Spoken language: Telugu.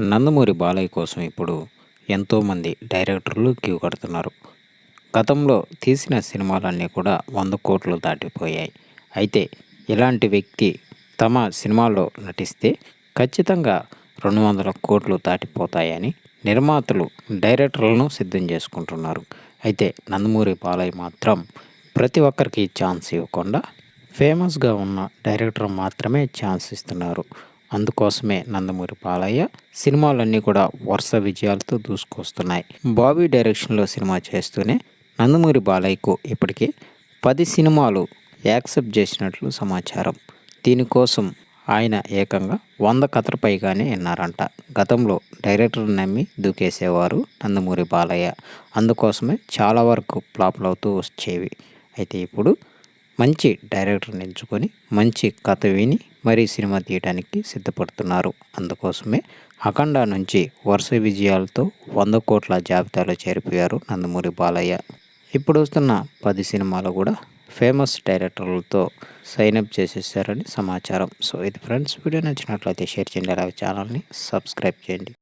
నందమూరి బాలయ్య కోసం ఇప్పుడు ఎంతోమంది డైరెక్టర్లు క్యూ కడుతున్నారు. గతంలో తీసిన సినిమాలన్నీ కూడా వంద కోట్లు దాటిపోయాయి. అయితే ఇలాంటి వ్యక్తి తమ సినిమాలో నటిస్తే ఖచ్చితంగా రెండు వందల కోట్లు దాటిపోతాయని నిర్మాతలు డైరెక్టర్లను సిద్ధం చేసుకుంటున్నారు. అయితే నందమూరి బాలయ్య మాత్రం ప్రతి ఒక్కరికి ఛాన్స్ ఇవ్వకుండా ఫేమస్గా ఉన్న డైరెక్టర్ మాత్రమే ఛాన్స్ ఇస్తున్నారు. అందుకోసమే నందమూరి బాలయ్య సినిమాలన్నీ కూడా వరుస విజయాలతో దూసుకొస్తున్నాయి. బాబీ డైరెక్షన్లో సినిమా చేస్తూనే నందమూరి బాలయ్యకు ఇప్పటికే పది సినిమాలు యాక్సెప్ట్ చేసినట్లు సమాచారం. దీనికోసం ఆయన ఏకంగా వంద కథలపైగానే విన్నారంట. గతంలో డైరెక్టర్ నమ్మి దూకేసేవారు నందమూరి బాలయ్య. అందుకోసమే చాలా వరకు ఫ్లాప్లు అవుతూ వచ్చేవి. అయితే ఇప్పుడు మంచి డైరెక్టర్ని ఎంచుకొని మంచి కథ విని మరీ సినిమా తీయడానికి సిద్ధపడుతున్నారు. అందుకోసమే అఖండ నుంచి వరుస విజయాలతో వంద కోట్ల జాబితాలో చేరిపోయారు నందమూరి బాలయ్య. ఇప్పుడు వస్తున్న పది సినిమాలు కూడా ఫేమస్ డైరెక్టర్లతో సైన్అప్ చేసేసారని సమాచారం. సో ఇది ఫ్రెండ్స్ వీడియో నచ్చినట్లయితే షేర్ చేయండి. అలాగే ఛానల్ని సబ్స్క్రైబ్ చేయండి.